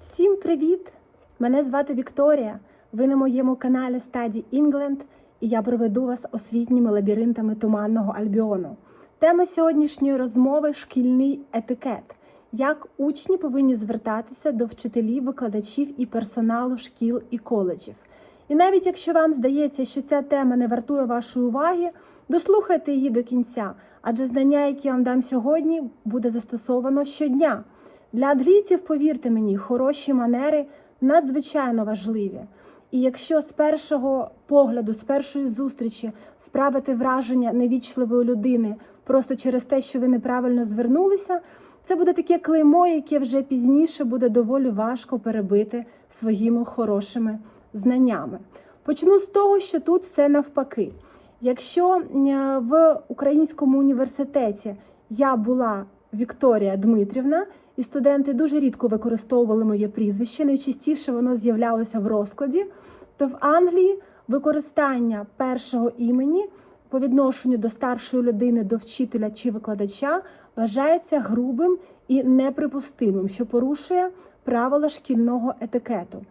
Всім привіт! Мене звати Вікторія. Ви на моєму каналі Study England і я проведу вас освітніми лабіринтами туманного Альбіону. Тема сьогоднішньої розмови шкільний етикет. Як учні повинні звертатися до вчителів, викладачів і персоналу шкіл і коледжів. І навіть якщо вам здається, що ця тема не вартує вашої уваги, дослухайте її до кінця, адже знання, які я вам дам сьогодні, буде застосовано щодня. Для англійців, повірте мені, хороші манери надзвичайно важливі. І якщо з першого погляду, з першої зустрічі справити враження невічливої людини просто через те, що ви неправильно звернулися, це буде таке клеймо, яке вже пізніше буде доволі важко перебити своїми хорошими знаннями. Почну з того, що тут все навпаки. Якщо е, в українському університеті я була Вікторія Дмитрівна, і студенти дуже рідко використовували моє прізвище, найчастіше воно з'являлося в розкладі, то в Англії використання першого імені по відношенню до старшої людини, до вчителя чи викладача вважається грубим і неприпустимим, що порушує правила шкільного етикету.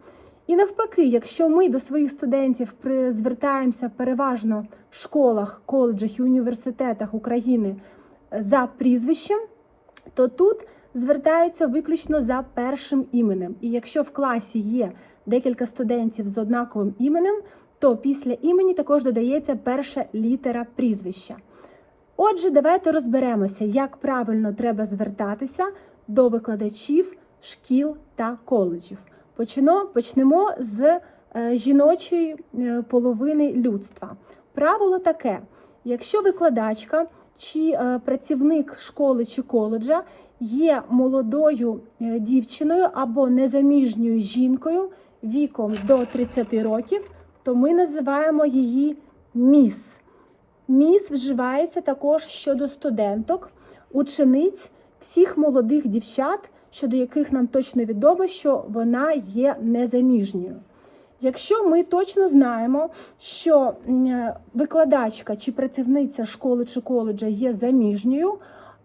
І навпаки, якщо ми до своїх студентів звертаємося переважно в школах, коледжах і університетах України е, за прізвищем, то тут звертаються виключно за першим іменем. І якщо в класі є декілька студентів з однаковим іменем, то після імені також додається перша літера прізвища. Отже, давайте розберемося, як правильно треба звертатися до викладачів шкіл та коледжів. Почнемо, з е, жіночої е, половини людства. Правило таке: якщо викладачка чи е, працівник школи чи коледжа є молодою е, дівчиною або незаміжньою жінкою віком до 30 років, то ми називаємо її міс. Міс вживається також щодо студенток, учениць, всіх молодих дівчат, щодо яких нам точно відомо, що вона є незаміжньою. Якщо ми точно знаємо, що викладачка чи працівниця школи чи коледжа є заміжньою,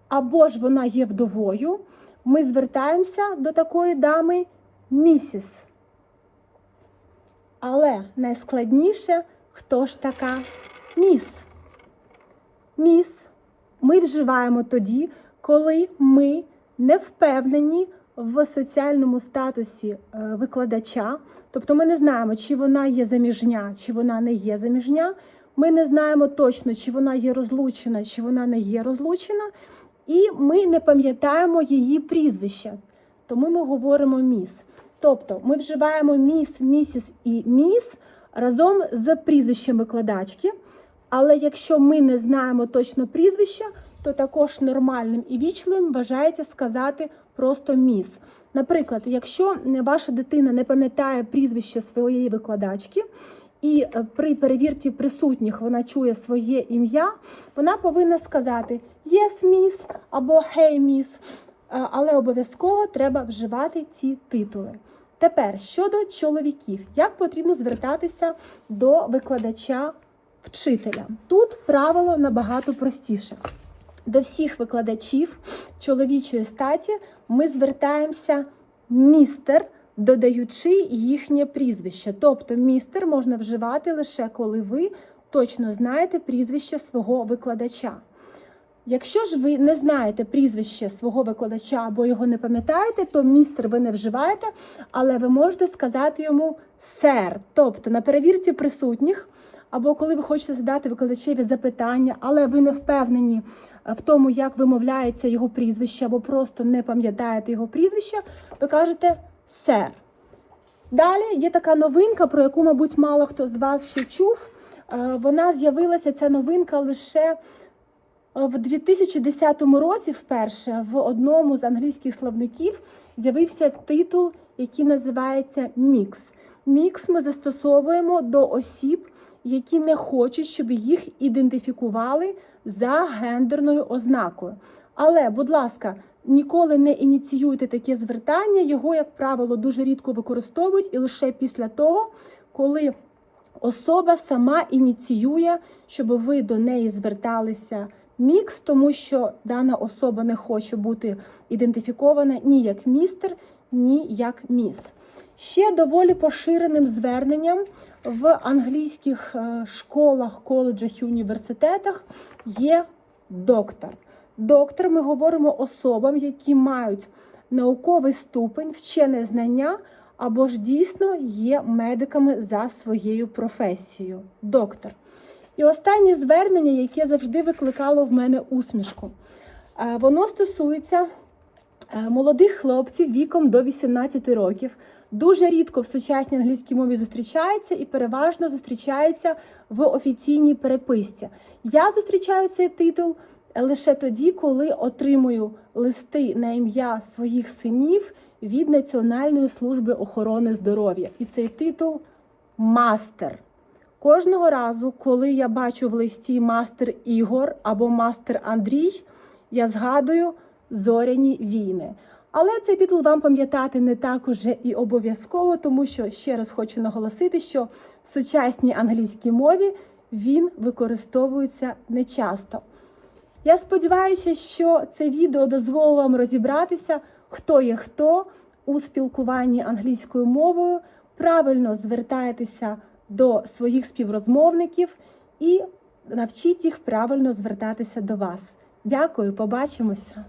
або ж вона є вдовою, ми звертаємося до такої дами місіс. Але найскладніше, хто ж така міс? Міс ми вживаємо тоді, коли ми не впевнені в соціальному статусі е, викладача, тобто ми не знаємо, чи вона є заміжня, чи вона не є заміжня. Ми не знаємо точно, чи вона є розлучена, чи вона не є розлучена, і ми не пам'ятаємо її прізвище. Тому ми говоримо міс. Тобто ми вживаємо міс, місіс і міс разом з прізвищем викладачки. Але якщо ми не знаємо точно прізвища, то також нормальним і вічливим вважається сказати просто міс. Наприклад, якщо ваша дитина не пам'ятає прізвище своєї викладачки, і е, при перевірці присутніх вона чує своє ім'я, вона повинна сказати «Yes, міс» або «Hey, міс», Е, але обов'язково треба вживати ці титули. Тепер щодо чоловіків, як потрібно звертатися до викладача вчителя? Тут правило набагато простіше. До всіх викладачів чоловічої статі ми звертаємося містер, додаючи їхнє прізвище. Тобто містер можна вживати лише коли ви точно знаєте прізвище свого викладача. Якщо ж ви не знаєте прізвище свого викладача або його не пам'ятаєте, то містер ви не вживаєте, але ви можете сказати йому сер. Тобто на перевірці присутніх, або коли ви хочете задати викладачеві запитання, але ви не впевнені е, в тому, як вимовляється його прізвище, або просто не пам'ятаєте його прізвище, ви кажете сер. Далі є така новинка, про яку, мабуть, мало хто з вас ще чув. Е, Вона з'явилася ця новинка лише в 2010 році вперше в одному з англійських словників з'явився титул, який називається мікс. Мікс ми застосовуємо до осіб, які не хочуть, щоб їх ідентифікували за гендерною ознакою. Але, будь ласка, ніколи не ініціюйте таке звертання. Його, як правило, дуже рідко використовують і лише після того, коли особа сама ініціює, щоб ви до неї зверталися мікс, тому що дана особа не хоче бути ідентифікована ні як містер, ні як міс. Ще доволі поширеним зверненням в англійських е, школах, коледжах і університетах є доктор. Доктор ми говоримо особам, які мають науковий ступень, вчене знання або ж дійсно є медиками за своєю професією. Доктор. І останнє звернення, яке завжди викликало в мене усмішку, Е, воно стосується молодих хлопців віком до 18 років. Дуже рідко в сучасній англійській мові зустрічається і переважно зустрічається в офіційній переписці. Я зустрічаю цей титул лише тоді, коли отримую листи на ім'я своїх синів від Національної служби охорони здоров'я. І цей титул мастер. Кожного разу, коли я бачу в листі мастер Ігор або мастер Андрій, я згадую зоряні війни. Але цей титул вам пам'ятати не так уже і обов'язково, тому що ще раз хочу наголосити, що в сучасній англійській мові він використовується нечасто. Я сподіваюся, що це відео дозволило вам розібратися, хто є хто у спілкуванні англійською мовою, правильно звертаєтеся до своїх співрозмовників і навчіть їх правильно звертатися до вас. Дякую, побачимося!